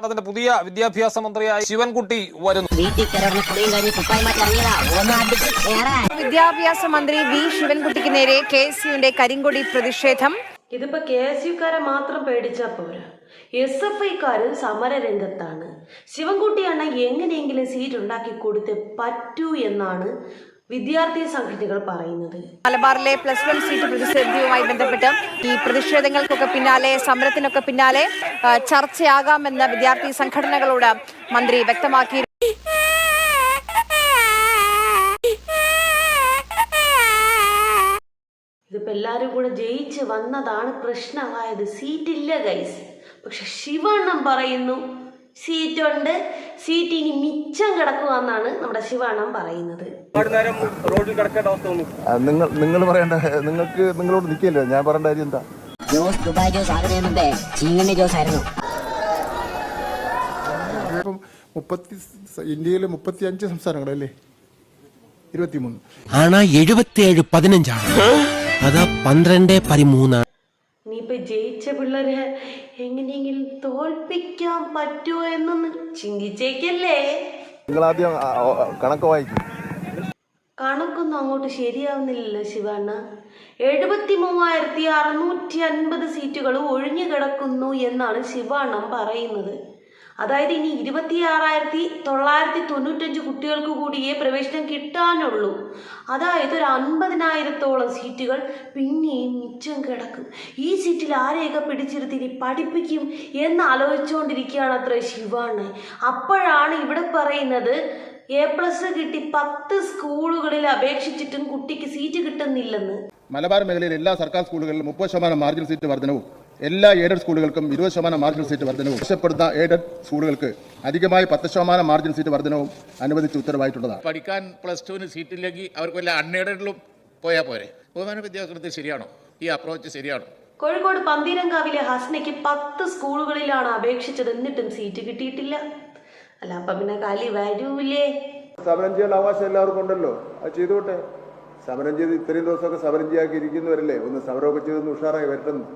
സംസ്ഥാനത്തിന്റെ പുതിയ വിദ്യാഭ്യാസ മന്ത്രിയായി ശിവൻകുട്ടി വരുന്നു. വിദ്യാഭ്യാസ മന്ത്രി വി ശിവൻകുട്ടിക്ക് നേരെ കെ എസ് യുവിന്റെ കരിങ്കൊടി പ്രതിഷേധം. ഇതിപ്പോ കെ എസ് യുക്കാരെ മാത്രം പേടിച്ചാ പോരാ. S F ഐക്കാരും സമരരംഗത്താണ്. ശിവൻകുട്ടിയാണ് എങ്ങനെയെങ്കിലും സീറ്റ് ഉണ്ടാക്കി കൊടുത്തേ പറ്റൂ എന്നാണ് വിദ്യാർത്ഥി സംഘടനകൾ പറയുന്നത്. മലബാറിലെ പ്ലസ് വൺ സീറ്റ് പ്രതിസന്ധിയുമായി ബന്ധപ്പെട്ട് ഈ പ്രതിഷേധങ്ങൾക്കൊക്കെ പിന്നാലെ സമരത്തിനൊക്കെ പിന്നാലെ ചർച്ചയാകാമെന്ന് വിദ്യാർത്ഥി സംഘടനകളോട് മന്ത്രി വ്യക്തമാക്കി. ഇതിപ്പോ എല്ലാരും കൂടെ ജയിച്ച് വന്നതാണ് പ്രശ്നമായത്. സീറ്റില്ല ഗൈസ് പക്ഷെ ശിവണ്ണം പറയുന്നു. സീറ്റുണ്ട്. സീറ്റ് ഇനി മിച്ചം കിടക്കുവാന്നാണ് നമ്മുടെ ശിവാണം പറയുന്നത്. നിങ്ങൾ നിങ്ങൾ പറയണ്ട. നിങ്ങൾക്ക് നിങ്ങളോട് നിൽക്കില്ല? ഞാൻ പറയേണ്ട കാര്യം എന്താ? ജോസ് ദുബായ് ജോസ് ആകുന്നതിന് മുമ്പേ ചീങ്ങണ്ണി ജോസ് ആയിരുന്നു. ഇപ്പം മുപ്പത്തി ഇന്ത്യയിലെ മുപ്പത്തി അഞ്ച് സംസ്ഥാനങ്ങളല്ലേ? ഇരുപത്തിമൂന്ന്. ആണ എഴുപത്തിയേഴ് പതിനഞ്ചാണ്. അതാ പന്ത്രണ്ട് പതിമൂന്നാണ്. ഇനിയിപ്പൊ ജയിച്ച പിള്ളേരെ എങ്ങനെയെങ്കിലും തോൽപ്പിക്കാൻ പറ്റുമോ എന്നൊന്ന് ചിന്തിച്ചേക്കല്ലേ? നിങ്ങൾ ആദ്യം ആ, ആ, കണക്ക് വായിക്കും. കണക്കൊന്നും അങ്ങോട്ട് ശരിയാവുന്നില്ലല്ലോ ശിവണ്ണ. എഴുപത്തി മൂവായിരത്തി അറുന്നൂറ്റി അൻപത് സീറ്റുകൾ ഒഴിഞ്ഞു കിടക്കുന്നു എന്നാണ് ശിവണ്ണം പറയുന്നത്. അതായത് ഇനി ഇരുപത്തി ആറായിരത്തി തൊള്ളായിരത്തി തൊണ്ണൂറ്റഞ്ച് കുട്ടികൾക്ക് കൂടിയേ പ്രവേശനം കിട്ടാനുള്ളൂ. അതായത് ഒരു അൻപതിനായിരത്തോളം സീറ്റുകൾ പിന്നെയും മിച്ചം കിടക്കും. ഈ സീറ്റിൽ ആരെയൊക്കെ പിടിച്ചിരുത്തി ഇനി പഠിപ്പിക്കും എന്ന് ആലോചിച്ചുകൊണ്ടിരിക്കുകയാണ് അത്ര ശിവാണ്. അപ്പോഴാണ് ഇവിടെ പറയുന്നത് എ പ്ലസ് കിട്ടി പത്ത് സ്കൂളുകളിൽ അപേക്ഷിച്ചിട്ടും കുട്ടിക്ക് സീറ്റ് കിട്ടുന്നില്ലെന്ന്. മലബാർ മേഖലയിൽ എല്ലാ സർക്കാർ സ്കൂളുകളിലും മുപ്പത് ശതമാനം മാർജിൻ സീറ്റ് വർധനവും എല്ലാ എയ്ഡഡ് സ്കൂളുകൾക്കും ഇരുപത് ശതമാനം മാർജിൻ സീറ്റ് വർധനവും ആവശ്യപ്പെടുന്ന എയ്ഡഡ് സ്കൂളുകൾക്ക് അധികമായി പത്ത് ശതമാനം മാർജിൻ സീറ്റ് വർധനവും അനുവദിച്ച് ഉത്തരവായിട്ടുള്ളതാണ്. പഠിക്കാൻ പ്ലസ് ടുവിന് സീറ്റില്ലെങ്കിൽ അവർക്ക് വല്ല അൺഎയ്ഡഡിലും പോയാൽ പോരെ. ബഹുമാന വിദ്യാഭ്യാസത്തിൽ ശരിയാണോ? ഈ അപ്രോച്ച് ശരിയാണോ? കോഴിക്കോട് പന്തീരങ്കാവിലെ ഹസ്നയ്ക്ക് പത്ത് സ്കൂളുകളിലാണ് അപേക്ഷിച്ചത്. എന്നിട്ടും സീറ്റ് കിട്ടിയിട്ടില്ല. അല്ല അപ്പം പിന്നെ കാലി വരൂലേ. സമരം ചെയ്യാൻ അവകാശം എല്ലാവർക്കും ഉണ്ടല്ലോ. അത് ചെയ്തോട്ടെ. സമരം ചെയ്ത് ഇത്രയും ദിവസമൊക്കെ സമരം ചെയ്യാക്കി ഇരിക്കുന്നവരല്ലേ ഒന്ന് സമരമൊക്കെ ചെയ്തൊന്ന് ഉഷാറായി വരട്ടെന്ന്.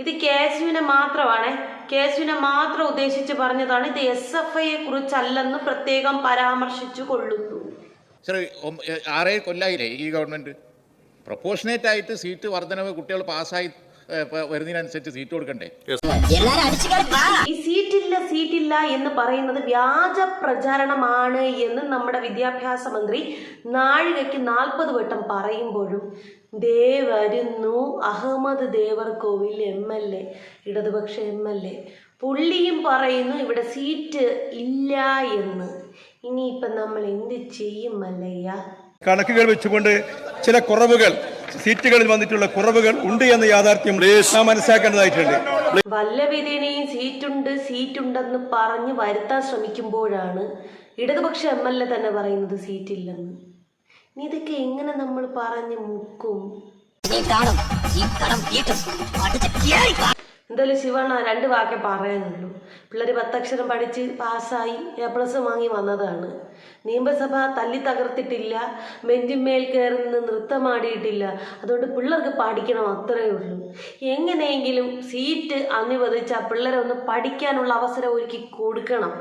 ഇത് കെ എസ് യുവിനെ മാത്രമാണ്. കെ എസ് യുവിനെ മാത്രം ഉദ്ദേശിച്ച് പറഞ്ഞതാണ് ഇത് എസ് എഫ് ഐയെ കുറിച്ചല്ലെന്ന് പ്രത്യേകം പരാമർശിച്ചു കൊള്ളുന്നു. ആറേ കൊല്ലായില്ലേ ഈ ഗവൺമെന്റ്? പ്രൊപ്പോഷണേറ്റ് ആയിട്ട് സീറ്റ് വർധനവ് കുട്ടികൾ പാസ്സായി വരുന്നതിനനുസരിച്ച് സീറ്റ് കൊടുക്കണ്ടേ? ഈ സീറ്റില്ല സീറ്റില്ല എന്ന് പറയുന്നത് വ്യാജ പ്രചാരണമാണ് എന്ന് നമ്മുടെ വിദ്യാഭ്യാസ മന്ത്രി നാഴികയ്ക്ക് നാൽപ്പത് വട്ടം പറയുമ്പോഴും ദേ വരുന്നു Ahammad Devarkovil M L A ഇടതുപക്ഷ എം എൽ എ. പുള്ളിയും പറയുന്നു ഇവിടെ സീറ്റ് ഇല്ല എന്ന്. ഇനിയിപ്പം നമ്മൾ എന്ത് ചെയ്യും മല്ലയ്യ? കണക്കുകൾ വെച്ചുകൊണ്ട് ചില കുറവുകൾ സീറ്റുകളിൽ വന്നിട്ടുള്ള കുറവുകൾ ഉണ്ട് എന്ന യാഥാർത്ഥ്യം നാം മനസ്സിലാക്കേണ്ടതായിട്ടുണ്ട്. വല്ലവിധേനയും സീറ്റുണ്ട് സീറ്റുണ്ടെന്ന് പറഞ്ഞ് വരുത്താൻ ശ്രമിക്കുമ്പോഴാണ് ഇടതുപക്ഷ എം എൽ എ തന്നെ പറയുന്നത് സീറ്റില്ലെന്ന് ഇതൊക്കെ എങ്ങനെ നമ്മൾ പറഞ്ഞ് മുക്കും? എന്തായാലും ശിവണ്ണ രണ്ട് വാക്കേ പറയാനുള്ളൂ. പിള്ളേർ പത്തക്ഷരം പഠിച്ച് പാസ്സായി എ പ്ലസ് വാങ്ങി വന്നതാണ്. നിയമസഭ തല്ലി തകർത്തിട്ടില്ല ബെഞ്ചിന്മേൽ കയറി നിന്ന് നൃത്തമാടിയിട്ടില്ല അതുകൊണ്ട് പിള്ളേർക്ക് പഠിക്കണം അത്രയേ ഉള്ളൂ. എങ്ങനെയെങ്കിലും സീറ്റ് അനുവദിച്ചാൽ പിള്ളേരെ ഒന്ന് പഠിക്കാനുള്ള അവസരം ഒരുക്കി കൊടുക്കണം.